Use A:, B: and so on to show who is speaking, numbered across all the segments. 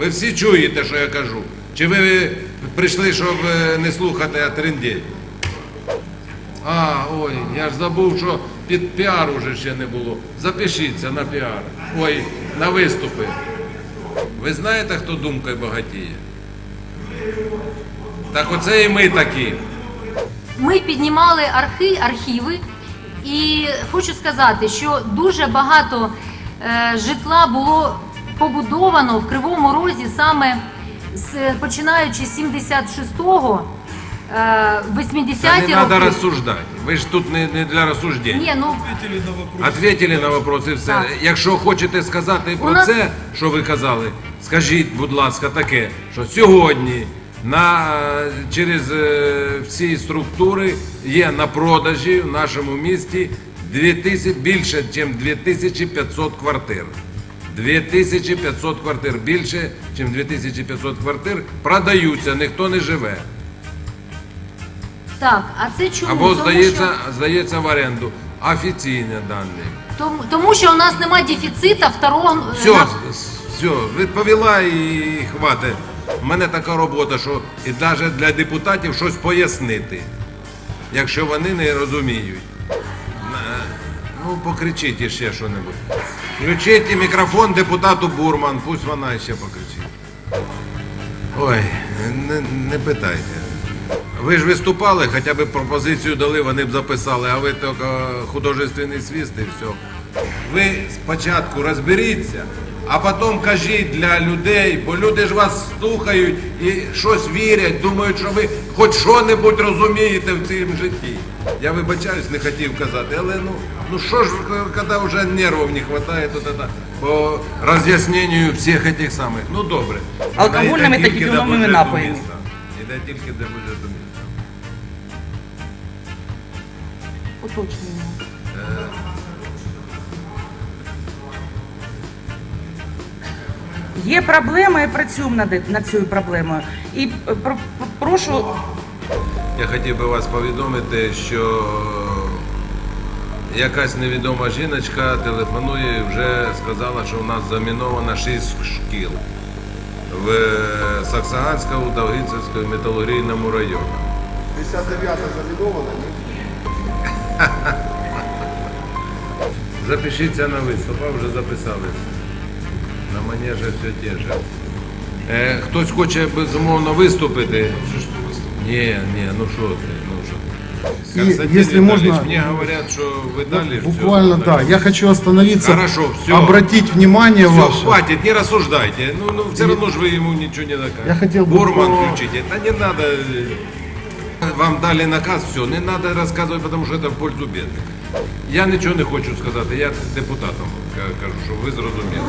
A: Ви всі чуєте, що я кажу? Чи ви прийшли, щоб е, не слухати, а трендіть? А, ой, я ж забув, що під піар уже ще не було. Запишіться на піар. Ой, на виступи. Ви знаєте, хто думкою багатіє? Так оце і ми такі.
B: Ми піднімали архи, архіви, і хочу сказати, що дуже багато е, житла було побудовано в Кривому Розі саме з, починаючи з 76-го, е, 80-ті
A: не
B: роки.
A: розсуждати. Ви ж тут не, не для розсуждення.
B: Ні, ну
A: Ответили на вопрос і все.
B: Так.
A: Якщо хочете сказати про
B: нас-
A: це, що ви казали, скажіть, будь ласка, таке, що сьогодні на, через е, всі структури є на продажі в нашому місті 2000, більше, ніж 2500 квартир. 2500 квартир більше, ніж 2500 квартир продаються, ніхто не живе.
B: так, а це чому?
A: Або
B: Тому
A: здається,
B: що,
A: здається в оренду. Офіційні дані.
B: тому, тому що у нас немає дефіцита второго е,
A: Все,
B: на-
A: все, відповіла і хватить. У мене така робота, що і навіть для депутатів щось пояснити, якщо вони не розуміють. Ну, покричіть іще що-небудь. Включіть мікрофон депутату Бурман, пусть вона ще покричить. Ой, не, не питайте. Ви ж виступали, хоча б пропозицію дали, вони б записали, а ви тільки художественний свіст і все. Ви спочатку розберіться, а потім кажіть для людей, бо люди ж вас слухають і щось вірять, думають, що ви хоч що-небудь розумієте в цьому житті. Я вибачаюсь, не хотів казати, але ну, ну що ж, коли вже нервів не вистачає, то тоді по роз'ясненню всіх цих самих. Ну добре.
C: Алкогольними та
A: до
C: тютюновими напоями.
A: Іде тільки до бюджету міста.
C: Уточнюємо. Є проблема і працюємо над, над цією проблемою. І е, про- прошу
A: Я хотів би вас повідомити, що якась невідома жіночка телефонує і вже сказала, що у нас заміновано 6 шкіл в Саксаганському, Довгинцевському металургійному районі.
D: 59 замінована, ні?
A: Запишіться на виступ, а вже записалися. На манежі все те же. Е, хтось хоче безумовно виступити. Ні, ні, ну що ти, ну що ти.
D: І,
A: Константин
D: якщо
A: Віталійович,
D: можна,
A: Мені говорять, що ви далі
D: Буквально,
A: все,
D: да. Я хочу остановиться,
A: Хорошо, всё.
D: обратить внимание
A: Все,
D: ваше.
A: хватит, не рассуждайте. Ну, ну все равно же вы ему ничего не докажете.
D: Я хотел бы
A: Бурман
D: по-
A: включите. Да не надо. э, Вам дали наказ, все, не надо рассказывать, потому что это в пользу бедных. Я нічого не хочу сказати, я депутатам ка- кажу, щоб ви зрозуміли.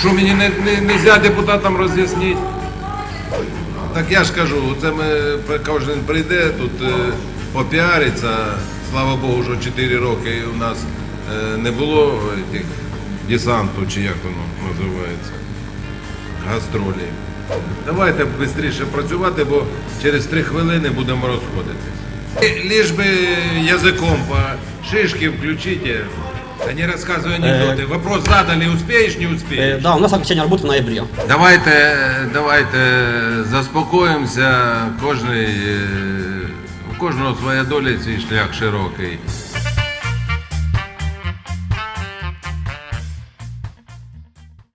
A: Що мені не, не, нельзя депутатам роз'яснити? Так я ж кажу, це ми кожен прийде тут е, попіариться. Слава Богу, що 4 роки у нас е, не було тих десанту, чи як воно називається, гастролі. Давайте швидше працювати, бо через 3 хвилини будемо розходитись. Ліж би язиком по шишки включите, а не рассказывай анекдоты. Вопрос задали, успеешь, не успеешь?
E: Э, да, у нас окончание работы в ноябре.
A: Давайте, давайте заспокоїмося. Кожний, е, у кожного своя доля, свій шлях широкий.